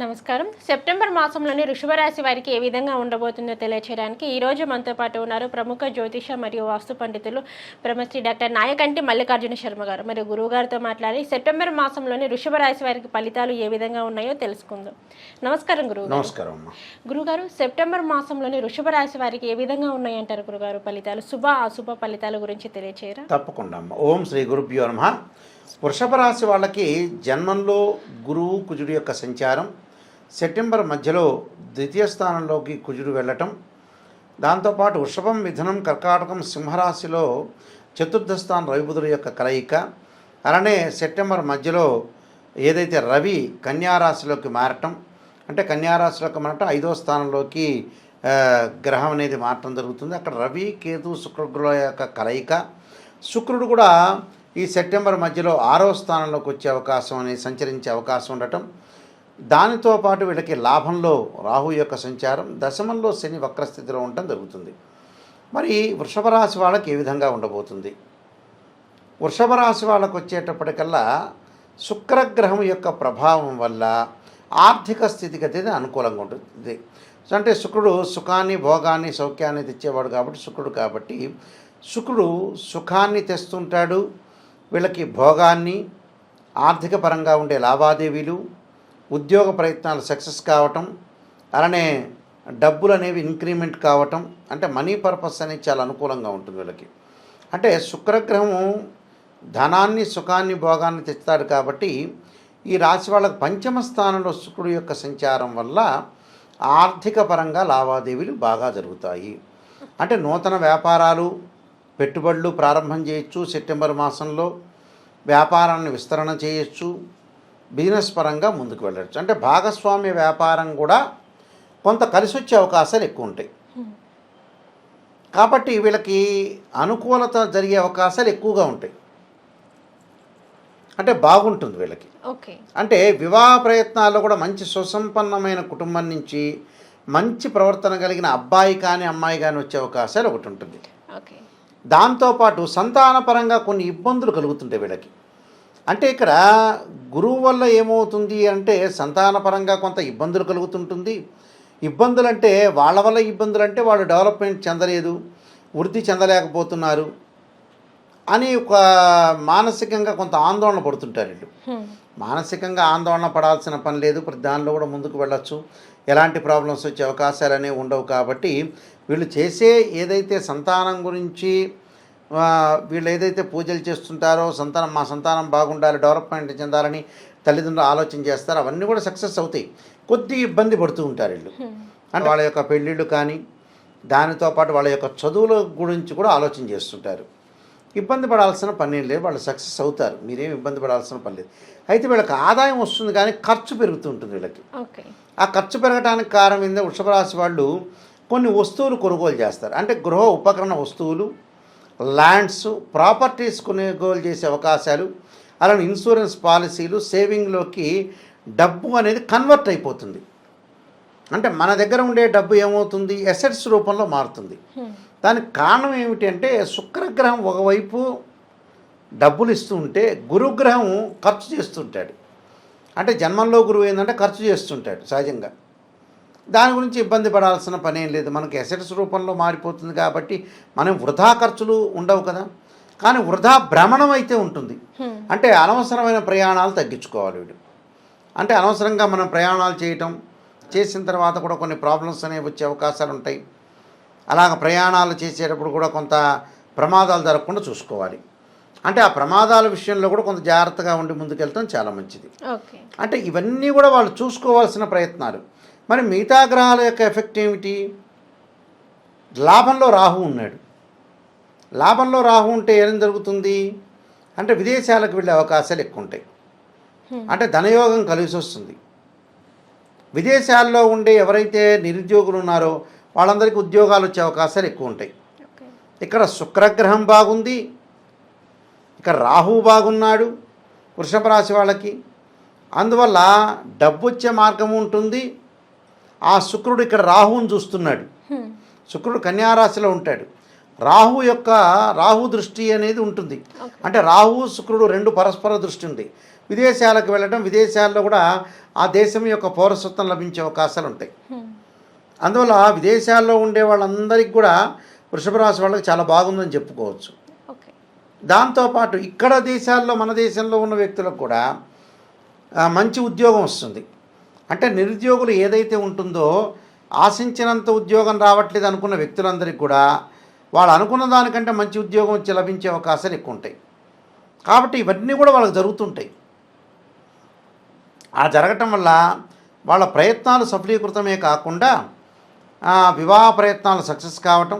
నమస్కారం. సెప్టెంబర్ మాసంలోని వృషభ రాశి వారికి ఏ విధంగా ఉండబోతుందో తెలియచేయడానికి ఈ రోజు మనతో పాటు ఉన్నారు ప్రముఖ జ్యోతిష మరియు వాస్తు పండితులు బ్రహ్మశ్రీ డాక్టర్ నాయకంటి మల్లికార్జున శర్మ గారు. మరియు గురువు గారితో మాట్లాడి సెప్టెంబర్ మాసంలోని వృషభ రాశి వారికి ఫలితాలు ఏ విధంగా ఉన్నాయో తెలుసుకుందాం. నమస్కారం గురువు నమస్కారం గురుగారు సెప్టెంబర్ మాసంలోని వృషభ రాశి వారికి ఏ విధంగా ఉన్నాయంటారు గురుగారు ఫలితాలు? శుభ అశుభ ఫలితాల గురించి తెలియచేయరా? తప్పకుండా ఓం శ్రీ గురుభ్యో నమ. వృషభ రాశి వాళ్ళకి జన్మంలో గురువు కుజుడు యొక్క సంచారం సెప్టెంబర్ మధ్యలో ద్వితీయ స్థానంలోకి కుజుడు వెళ్ళటం. దాంతోపాటు వృషభం మిథునం కర్కాటకం సింహరాశిలో చతుర్థ స్థానం రవిబుధుడు యొక్క కలయిక. అలానే సెప్టెంబర్ మధ్యలో ఏదైతే రవి కన్యారాశిలోకి మారటం. అంటే కన్యారాశిలోకి మారటం ఐదో స్థానంలోకి గ్రహం అనేది మారటం జరుగుతుంది. అక్కడ రవి కేతు శుక్రుల యొక్క కలయిక. శుక్రుడు కూడా ఈ సెప్టెంబర్ మధ్యలో ఆరో స్థానంలోకి వచ్చే అవకాశం అనేది సంచరించే అవకాశం ఉండటం. దానితో పాటు వీళ్ళకి లాభంలో రాహు యొక్క సంచారం దశమంలో శని వక్రస్థితిలో ఉండటం జరుగుతుంది. మరి వృషభ రాశి వాళ్ళకి ఏ విధంగా ఉండబోతుంది? వృషభ రాశి వాళ్ళకు వచ్చేటప్పటికల్లా శుక్రగ్రహం యొక్క ప్రభావం వల్ల ఆర్థిక స్థితిగతి అనుకూలంగా ఉంటుంది. అంటే శుక్రుడు సుఖాన్ని భోగాన్ని సౌఖ్యాన్ని తెచ్చేవాడు కాబట్టి శుక్రుడు కాబట్టి శుక్రుడు సుఖాన్ని తెస్తుంటాడు. వీళ్ళకి భోగాన్ని ఆర్థిక పరంగా ఉండే లావాదేవీలు ఉద్యోగ ప్రయత్నాలు సక్సెస్ కావటం అలానే డబ్బులు అనేవి ఇంక్రిమెంట్ కావటం అంటే మనీ పర్పస్ అనేది చాలా అనుకూలంగా ఉంటుంది వీళ్ళకి. అంటే శుక్రగ్రహము ధనాన్ని సుఖాన్ని భోగాన్ని తెస్తాడు కాబట్టి ఈ రాశి వాళ్ళకు పంచమ స్థానంలో శుక్రుడు యొక్క సంచారం వల్ల ఆర్థిక పరంగా లావాదేవీలు బాగా జరుగుతాయి. అంటే నూతన వ్యాపారాలు పెట్టుబడులు ప్రారంభం చేయొచ్చు సెప్టెంబర్ మాసంలో వ్యాపారాన్ని విస్తరణ చేయొచ్చు. బిజినెస్ పరంగా ముందుకు వెళ్ళచ్చు. అంటే భాగస్వామ్య వ్యాపారం కూడా కొంత కలిసి వచ్చే అవకాశాలు ఎక్కువ ఉంటాయి. కాబట్టి వీళ్ళకి అనుకూలత జరిగే అవకాశాలు ఎక్కువగా ఉంటాయి. అంటే బాగుంటుంది వీళ్ళకి. ఓకే. అంటే వివాహ ప్రయత్నాల్లో కూడా మంచి సుసంపన్నమైన కుటుంబం నుంచి మంచి ప్రవర్తన కలిగిన అబ్బాయి కానీ అమ్మాయి కానీ వచ్చే అవకాశాలు ఒకటి ఉంటుంది. దాంతోపాటు సంతానపరంగా కొన్ని ఇబ్బందులు కలుగుతుంటాయి వీళ్ళకి. అంటే ఇక్కడ గురువు వల్ల ఏమవుతుంది అంటే సంతానపరంగా కొంత ఇబ్బందులు కలుగుతుంటుంది. ఇబ్బందులు అంటే వాళ్ళ వల్ల ఇబ్బందులు అంటే వాళ్ళు డెవలప్మెంట్ చెందలేదు వృద్ధి చెందలేకపోతున్నారు అని ఒక మానసికంగా కొంత ఆందోళన పడుతుంటారు వీళ్ళు. మానసికంగా ఆందోళన పడాల్సిన పని లేదు. ప్రతి దానిలో కూడా ముందుకు వెళ్ళొచ్చు. ఎలాంటి ప్రాబ్లమ్స్ వచ్చే అవకాశాలు అనేవి ఉండవు కాబట్టి వీళ్ళు చేసే ఏదైతే సంతానం గురించి వీళ్ళు ఏదైతే పూజలు చేస్తుంటారో సంతానం మా సంతానం బాగుండాలి డెవలప్మెంట్ చెందాలని తల్లిదండ్రులు ఆలోచన చేస్తారో అవన్నీ కూడా సక్సెస్ అవుతాయి. కొద్ది ఇబ్బంది పడుతూ ఉంటారు వీళ్ళు. అంటే వాళ్ళ యొక్క పెళ్ళిళ్ళు కానీ దానితో పాటు వాళ్ళ యొక్క చదువుల గురించి కూడా ఆలోచన చేస్తుంటారు. ఇబ్బంది పడాల్సిన పని లేదు వాళ్ళు సక్సెస్ అవుతారు. మీరేం ఇబ్బంది పడాల్సిన పని లేదు. అయితే వీళ్ళకి ఆదాయం వస్తుంది కానీ ఖర్చు పెరుగుతూ ఉంటుంది వీళ్ళకి. ఆ ఖర్చు పెరగడానికి కారణం ఏంటంటే వృషభ రాశి వాళ్ళు కొన్ని వస్తువులు కొనుగోలు చేస్తారు. అంటే గృహ ఉపకరణ వస్తువులు ల్యాండ్స్ ప్రాపర్టీస్ కొనుగోలు చేసే అవకాశాలు అలానే ఇన్సూరెన్స్ పాలసీలు సేవింగ్లోకి డబ్బు అనేది కన్వర్ట్ అయిపోతుంది. అంటే మన దగ్గర ఉండే డబ్బు ఏమవుతుంది? ఎసెట్స్ రూపంలో మారుతుంది. దానికి కారణం ఏమిటి అంటే శుక్రగ్రహం ఒకవైపు డబ్బులు ఇస్తూ ఉంటే గురుగ్రహం ఖర్చు చేస్తుంటాడు. అంటే జన్మంలో గురువు ఏంటంటే ఖర్చు చేస్తుంటాడు సహజంగా. దాని గురించి ఇబ్బంది పడాల్సిన పని లేదు. మనకి ఎసెట్స్ రూపంలో మారిపోతుంది కాబట్టి మనం వృధా ఖర్చులు ఉండవు కదా. కానీ వృధా భ్రమణం అయితే ఉంటుంది. అంటే అనవసరమైన ప్రయాణాలు తగ్గించుకోవాలి వీడు అంటే అనవసరంగా మనం ప్రయాణాలు చేయటం చేసిన తర్వాత కూడా కొన్ని ప్రాబ్లమ్స్ అనేవి వచ్చే అవకాశాలు ఉంటాయి. అలాగ ప్రయాణాలు చేసేటప్పుడు కూడా కొంత ప్రమాదాలు జరగకుండా చూసుకోవాలి. అంటే ఆ ప్రమాదాల విషయంలో కూడా కొంత జాగ్రత్తగా ఉండి ముందుకెళ్ళటం చాలా మంచిది. అంటే ఇవన్నీ కూడా వాళ్ళు చూసుకోవాల్సిన ప్రయత్నాలు. మరి మిగతా గ్రహాల యొక్క ఎఫెక్ట్ ఏమిటి? లాభంలో రాహు ఉన్నాడు. లాభంలో రాహు ఉంటే ఏం జరుగుతుంది? అంటే విదేశాలకు వెళ్ళే అవకాశాలు ఎక్కువ ఉంటాయి. అంటే ధనయోగం కలిసి వస్తుంది. విదేశాల్లో ఉండే ఎవరైతే నిరుద్యోగులు ఉన్నారో వాళ్ళందరికీ ఉద్యోగాలు వచ్చే అవకాశాలు ఎక్కువ ఉంటాయి. ఇక్కడ శుక్రగ్రహం బాగుంది. ఇక్కడ రాహు బాగున్నాడు వృషభ రాశి వాళ్ళకి. అందువల్ల డబ్బు వచ్చే మార్గం ఉంటుంది. ఆ శుక్రుడు ఇక్కడ రాహువుని చూస్తున్నాడు. శుక్రుడు కన్యారాశిలో ఉంటాడు. రాహు యొక్క రాహు దృష్టి అనేది ఉంటుంది. అంటే రాహు శుక్రుడు రెండు పరస్పర దృష్టి ఉంది. విదేశాలకు వెళ్ళడం విదేశాల్లో కూడా ఆ దేశం యొక్క పౌరసత్వం లభించే అవకాశాలు ఉంటాయి. అందువల్ల విదేశాల్లో ఉండే వాళ్ళందరికీ కూడా వృషభ రాశి వాళ్ళకి చాలా బాగుందని చెప్పుకోవచ్చు. దాంతోపాటు ఇక్కడ దేశాల్లో మన దేశంలో ఉన్న వ్యక్తులకు కూడా మంచి ఉద్యోగం వస్తుంది. అంటే నిరుద్యోగులు ఏదైతే ఉంటుందో ఆశించినంత ఉద్యోగం రావట్లేదు అనుకున్న వ్యక్తులందరికీ కూడా వాళ్ళు అనుకున్న దానికంటే మంచి ఉద్యోగం వచ్చి లభించే అవకాశాలు ఎక్కువ ఉంటాయి కాబట్టి ఇవన్నీ కూడా వాళ్ళకి జరుగుతుంటాయి. ఆ జరగటం వల్ల వాళ్ళ ప్రయత్నాలు సఫలీకృతమే కాకుండా వివాహ ప్రయత్నాలు సక్సెస్ కావటం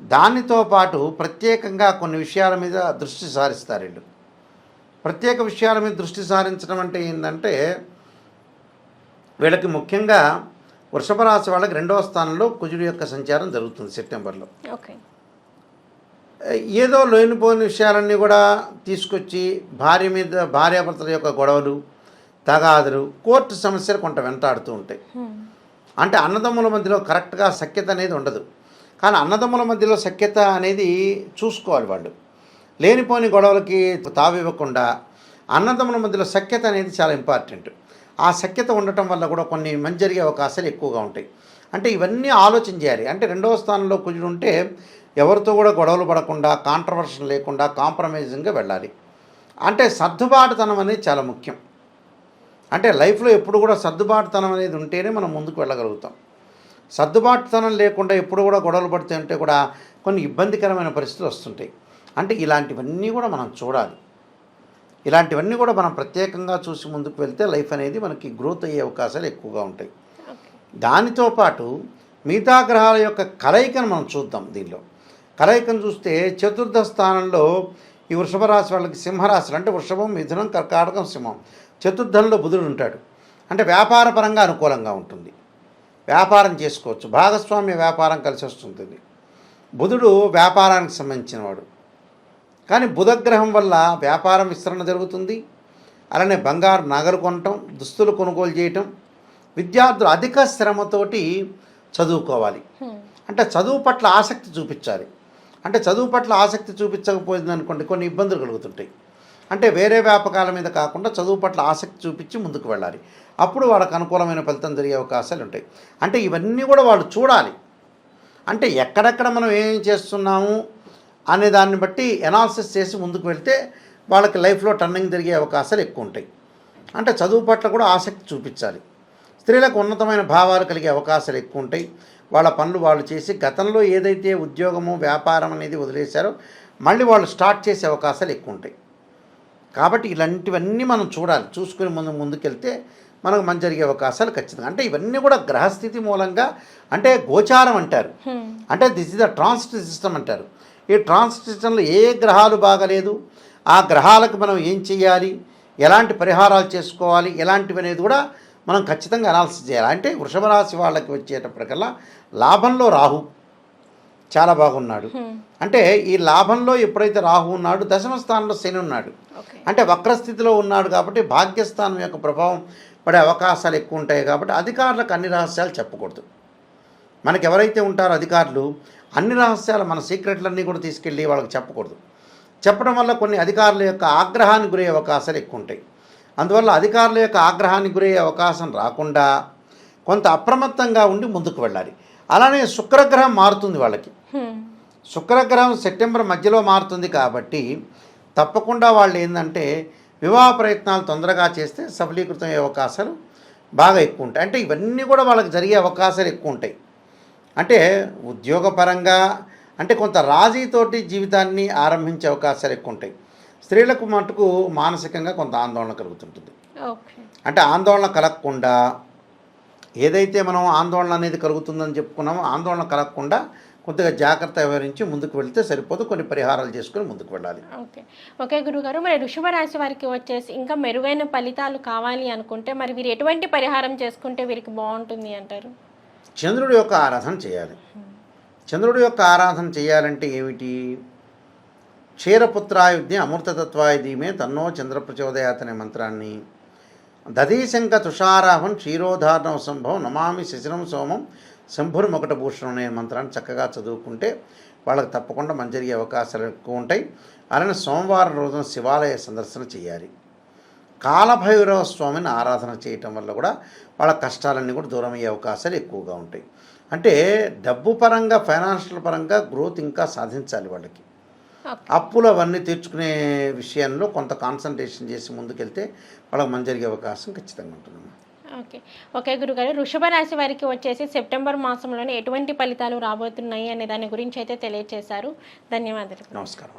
దానితో పాటు ప్రత్యేకంగా కొన్ని విషయాల మీద దృష్టి సారిస్తారు వీళ్ళు. ప్రత్యేక విషయాల మీద దృష్టి సారించడం అంటే ఏంటంటే వీళ్ళకి ముఖ్యంగా వృషభ రాశి వాళ్ళకి రెండవ స్థానంలో కుజుడు యొక్క సంచారం జరుగుతుంది సెప్టెంబర్లో. ఏదో లేనిపోని విషయాలన్నీ కూడా తీసుకొచ్చి భార్య మీద భార్యాభర్తల యొక్క గొడవలు తగాదులు కోర్టు సమస్యలు కొంత వెంటాడుతూ ఉంటాయి. అంటే అన్నదమ్ముల మధ్యలో కరెక్ట్గా సఖ్యత అనేది ఉండదు. కానీ అన్నదమ్ముల మధ్యలో సఖ్యత అనేది చూసుకోవాలి వాళ్ళు. లేనిపోని గొడవలకి తావివ్వకుండా అన్నదమ్ముల మధ్యలో సఖ్యత అనేది చాలా ఇంపార్టెంట్. ఆ సఖ్యత ఉండటం వల్ల కూడా కొన్ని మంచి జరిగే అవకాశాలు ఎక్కువగా ఉంటాయి. అంటే ఇవన్నీ ఆలోచన చేయాలి. అంటే రెండవ స్థానంలో కుజుడు ఉంటే ఎవరితో కూడా గొడవలు పడకుండా కాంట్రవర్షన్ లేకుండా కాంప్రమైజింగ్గా వెళ్ళాలి. అంటే సర్దుబాటుతనం అనేది చాలా ముఖ్యం. అంటే లైఫ్లో ఎప్పుడు కూడా సర్దుబాటుతనం అనేది ఉంటేనే మనం ముందుకు వెళ్ళగలుగుతాం. సర్దుబాటుతనం లేకుండా ఎప్పుడు కూడా గొడవలు పడుతుంటే కూడా కొన్ని ఇబ్బందికరమైన పరిస్థితులు వస్తుంటాయి. అంటే ఇలాంటివన్నీ కూడా మనం చూడాలి. ఇలాంటివన్నీ కూడా మనం ప్రత్యేకంగా చూసి ముందుకు వెళ్తే లైఫ్ అనేది మనకి గ్రోత్ అయ్యే అవకాశాలు ఎక్కువగా ఉంటాయి. దానితో పాటు మిగతా గ్రహాల యొక్క కలయికను మనం చూద్దాం దీనిలో. కలయికను చూస్తే చతుర్థ స్థానంలో ఈ వృషభ రాశి వాళ్ళకి సింహరాశులు అంటే వృషభం మిథునం కర్కాటకం సింహం. చతుర్థంలో బుధుడు ఉంటాడు. అంటే వ్యాపార పరంగా అనుకూలంగా ఉంటుంది. వ్యాపారం చేసుకోవచ్చు. భాగస్వామ్య వ్యాపారం కలిసి వస్తుంది బుధుడు వ్యాపారానికి సంబంధించినవాడు. కానీ బుధగ్రహం వల్ల వ్యాపారం విస్తరణ జరుగుతుంది. అలానే బంగారు నగలు కొనటం దుస్తులు కొనుగోలు చేయటం విద్యార్థులు అధిక శ్రమతోటి చదువుకోవాలి. అంటే చదువు పట్ల ఆసక్తి చూపించాలి. అంటే చదువు పట్ల ఆసక్తి చూపించకపోయింది అనుకోండి కొన్ని ఇబ్బందులు కలుగుతుంటాయి. అంటే వేరే వ్యాపకాల మీద కాకుండా చదువు పట్ల ఆసక్తి చూపించి ముందుకు వెళ్ళాలి. అప్పుడు వాళ్ళకి అనుకూలమైన ఫలితం జరిగే అవకాశాలు ఉంటాయి. అంటే ఇవన్నీ కూడా వాళ్ళు చూడాలి. అంటే ఎక్కడెక్కడ మనం ఏం చేస్తున్నాము అనే దాన్ని బట్టి ఎనాలిసిస్ చేసి ముందుకు వెళ్తే వాళ్ళకి లైఫ్లో టర్నింగ్ జరిగే అవకాశాలు ఎక్కువ ఉంటాయి. అంటే చదువు పట్ల కూడా ఆసక్తి చూపించాలి. స్త్రీలకు ఉన్నతమైన భావాలు కలిగే అవకాశాలు ఎక్కువ ఉంటాయి. వాళ్ళ పనులు వాళ్ళు చేసి గతంలో ఏదైతే ఉద్యోగము వ్యాపారం అనేది వదిలేశారో మళ్ళీ వాళ్ళు స్టార్ట్ చేసే అవకాశాలు ఎక్కువ ఉంటాయి. కాబట్టి ఇలాంటివన్నీ మనం చూడాలి. చూసుకుని ముందు ముందుకెళ్తే మనకు మంచి జరిగే అవకాశాలు ఖచ్చితంగా. అంటే ఇవన్నీ కూడా గ్రహస్థితి మూలంగా అంటే గోచారం అంటారు. అంటే this is the transit system అంటారు. ఈ ట్రాన్సిట్ సిస్టంలో ఏ గ్రహాలు బాగలేదు ఆ గ్రహాలకు మనం ఏం చేయాలి ఎలాంటి పరిహారాలు చేసుకోవాలి ఎలాంటివి అనేది కూడా మనం ఖచ్చితంగా అనాలిసిస్ చేయాలి. అంటే వృషభ రాశి వాళ్ళకి వచ్చేటప్పటికల్లా లాభంలో రాహు చాలా బాగున్నాడు. అంటే ఈ లాభంలో ఎప్పుడైతే రాహు ఉన్నాడు దశమ స్థానంలో శని ఉన్నాడు. అంటే వక్రస్థితిలో ఉన్నాడు కాబట్టి భాగ్యస్థానం యొక్క ప్రభావం పడే అవకాశాలు ఎక్కువ ఉంటాయి కాబట్టి అధికారులకు అన్ని రహస్యాలు చెప్పకూడదు. మనకి ఎవరైతే ఉంటారో అధికారులు అన్ని రహస్యాలు మన సీక్రెట్లన్నీ కూడా తీసుకెళ్ళి వాళ్ళకి చెప్పకూడదు. చెప్పడం వల్ల కొన్ని అధికారుల యొక్క ఆగ్రహానికి గురయ్యే అవకాశాలు ఎక్కువ ఉంటాయి అందువల్ల అధికారుల యొక్క ఆగ్రహానికి గురయ్యే అవకాశం రాకుండా కొంత అప్రమత్తంగా ఉండి ముందుకు వెళ్ళాలి. అలానే శుక్రగ్రహం మారుతుంది వాళ్ళకి. శుక్రగ్రహం సెప్టెంబర్ మధ్యలో మారుతుంది కాబట్టి తప్పకుండా వాళ్ళు ఏంటంటే వివాహ ప్రయత్నాలు తొందరగా చేస్తే సఫలీకృతం అయ్యే అవకాశాలు బాగా ఎక్కువ ఉంటాయి అంటే ఇవన్నీ కూడా వాళ్ళకి జరిగే అవకాశాలు ఎక్కువ ఉంటాయి అంటే ఉద్యోగపరంగా అంటే కొంత రాజీతోటి జీవితాన్ని ఆరంభించే అవకాశాలు ఎక్కువ ఉంటాయి స్త్రీలకు మటుకు మానసికంగా కొంత ఆందోళన కలుగుతుంటుంది. అంటే ఆందోళన కలగకుండా ఏదైతే మనం ఆందోళన అనేది కలుగుతుందని చెప్పుకున్నామో ఆందోళన కలగకుండా కొద్దిగా జాగ్రత్త వ్యవహరించి ముందుకు వెళ్తే సరిపోదు కొన్ని పరిహారాలు చేసుకొని ముందుకు వెళ్ళాలి. ఓకే. ఓకే గురుగారు మరి వృషభ రాశి వారికి వచ్చేసి ఇంకా మెరుగైన ఫలితాలు కావాలి అనుకుంటే మరి వీరు ఎటువంటి పరిహారం చేసుకుంటే వీరికి బాగుంటుంది అంటారు? చంద్రుడి యొక్క ఆరాధన చేయాలి. చంద్రుడి యొక్క ఆరాధన చేయాలంటే ఏమిటి? క్షీరపుత్రాయుధ్య అమృతతత్వాయుధీమే తన్నో చంద్రప్రచోదయాత్ అనే మంత్రాన్ని. దధీశంక తుషారాహం క్షీరోధారణం సంభవం నమామి శశిరం సోమం శంభుర్మొకటభూషణం అనే మంత్రాన్ని చక్కగా చదువుకుంటే వాళ్ళకి తప్పకుండా మంచి జరిగే అవకాశాలు ఎక్కువ ఉంటాయి. అలానే సోమవారం రోజున శివాలయ సందర్శన చేయాలి. కాలభైరవ స్వామిని ఆరాధన చేయటం వల్ల కూడా వాళ్ళ కష్టాలన్నీ కూడా దూరం అయ్యే అవకాశాలు ఎక్కువగా ఉంటాయి. అంటే డబ్బు పరంగా ఫైనాన్షియల్ పరంగా గ్రోత్ ఇంకా సాధించాలి వాళ్ళకి. అప్పులు అవన్నీ తీర్చుకునే విషయంలో కొంత కాన్సన్ట్రేషన్ చేసి ముందుకెళ్తే వాళ్ళకి మంచి జరిగే అవకాశం ఖచ్చితంగా ఉంటుందమ్మా. ఓకే. ఓకే గురుగారు వృషభ రాశి వారికి వచ్చేసి సెప్టెంబర్ మాసంలోనే ఎటువంటి ఫలితాలు రాబోతున్నాయి అనే దాని గురించి అయితే తెలియజేశారు ధన్యవాదాలు. నమస్కారం